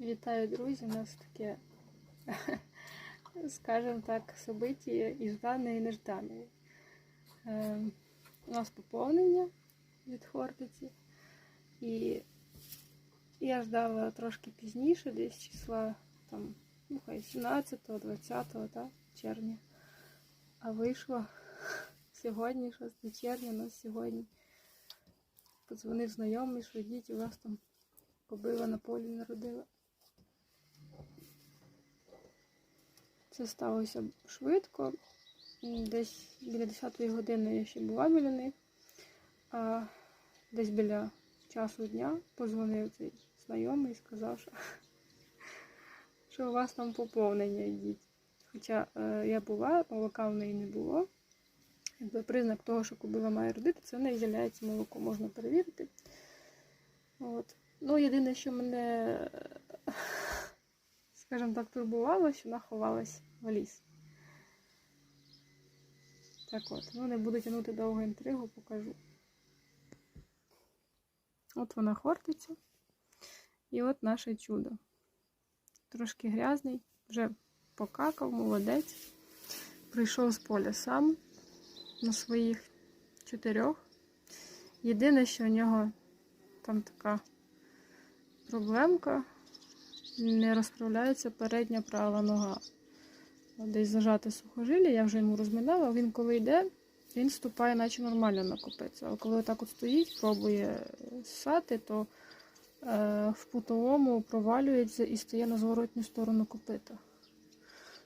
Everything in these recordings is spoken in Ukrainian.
Вітаю, друзі! У нас таке, скажімо так, событие і ждане, і неждане. Е, у нас поповнення від Хортиці. І я ждала трошки пізніше, десь числа там, ну, хай 17-20 так, червня. А вийшло сьогодні, 6 червня, у нас сьогодні. Подзвонив знайомий, що йдіть, у вас там кобила на полі народила. Це сталося швидко. Десь біля 10 години я ще була біля них, а десь біля часу дня позвонив цей знайомий і сказав, що, що у вас там поповнення йдіть. Хоча е, я була, молока в неї не було. Якби признак того, що кобила має родити, це в неї з'являється молоко, можна перевірити. От. Ну, єдине, що мене, скажімо так, турбувало, що вона ховалась в ліс. Так от, ну не буду тягнути довго інтригу, покажу. От вона хортиця. І от наше чудо. Трошки грязний, вже покакав, молодець. Прийшов з поля сам на своїх чотирьох. Єдине, що у нього там така проблемка, не розправляється передня права нога. Десь зажати сухожилля, я вже йому розминала, він коли йде, він ступає, наче нормально на копицю. А коли отак от стоїть, пробує ссати, то е, в путовому провалюється і стає на зворотню сторону копита.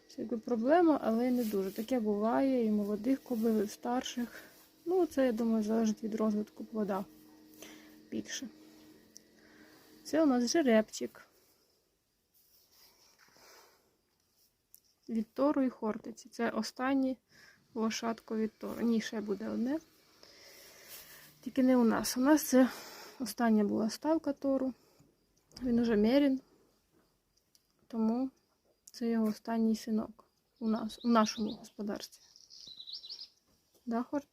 Це якби проблема, але не дуже. Таке буває і молодих кобил, і старших. Ну, це, я думаю, залежить від розвитку плода більше. Це у нас жеребчик. Від Тору і Хортиці. Це останнє лошадко від Тору. Ні, ще буде одне. Тільки не у нас. У нас це остання була ставка Тору. Він уже мерін. Тому це його останній синок у нас, у нашому господарстві. Да, Хорт?